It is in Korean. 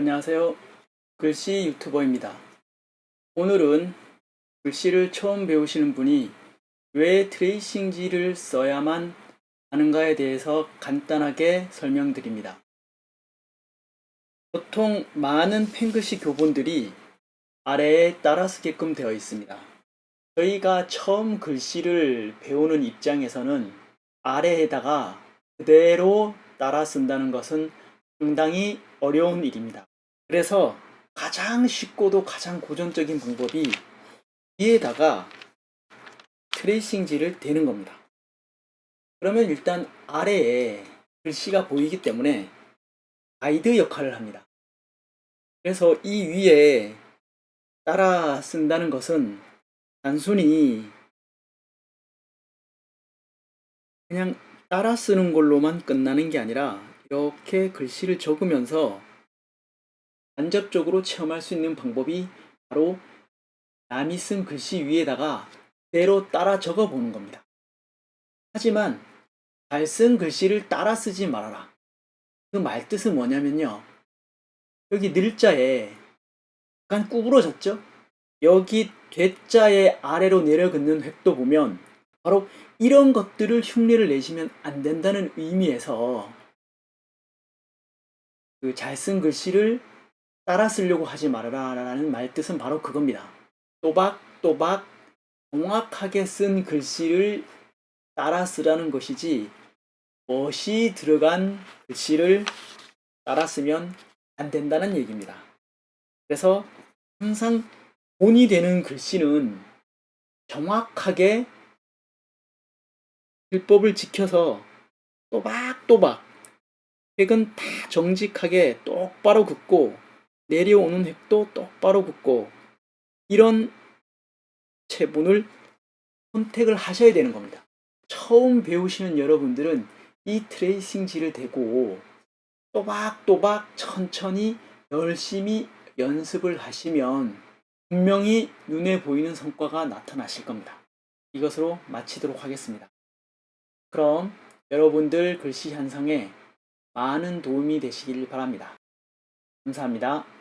안녕하세요. 글씨 유튜버입니다. 오늘은 글씨를 처음 배우시는 분이 왜 트레이싱지를 써야만 하는가에 대해서 간단하게 설명드립니다. 보통 많은 펜글씨 교본들이 아래에 따라 쓰게끔 되어 있습니다. 저희가 처음 글씨를 배우는 입장에서는 아래에다가 그대로 따라 쓴다는 것은 상당히 어려운 일입니다. 그래서 가장 쉽고도 가장 고전적인 방법이 위에다가 트레이싱지를 대는 겁니다. 그러면 일단 아래에 글씨가 보이기 때문에 가이드 역할을 합니다. 그래서 이 위에 따라 쓴다는 것은 단순히 그냥 따라 쓰는 걸로만 끝나는 게 아니라 이렇게 글씨를 적으면서 간접적으로 체험할 수 있는 방법이 바로 남이 쓴 글씨 위에다가 그대로 따라 적어 보는 겁니다. 하지만 잘 쓴 글씨를 따라 쓰지 말아라. 그 말뜻은 뭐냐면요. 여기 늘자에 약간 구부러졌죠? 여기 되자의 아래로 내려 긋는 획도 보면 바로 이런 것들을 흉내를 내시면 안 된다는 의미에서 그 잘 쓴 글씨를 따라 쓰려고 하지 말아라 라는 말 뜻은 바로 그겁니다. 또박또박 정확하게 쓴 글씨를 따라 쓰라는 것이지 멋이 들어간 글씨를 따라 쓰면 안 된다는 얘기입니다. 그래서 항상 본이 되는 글씨는 정확하게 필법을 지켜서 또박또박 획은 다 정직하게 똑바로 긋고 내려오는 획도 똑바로 긋고 이런 체본을 선택을 하셔야 되는 겁니다. 처음 배우시는 여러분들은 이 트레이싱지를 대고 또박또박 천천히 열심히 연습을 하시면 분명히 눈에 보이는 성과가 나타나실 겁니다. 이것으로 마치도록 하겠습니다. 그럼 여러분들 글씨 향상에 많은 도움이 되시길 바랍니다. 감사합니다.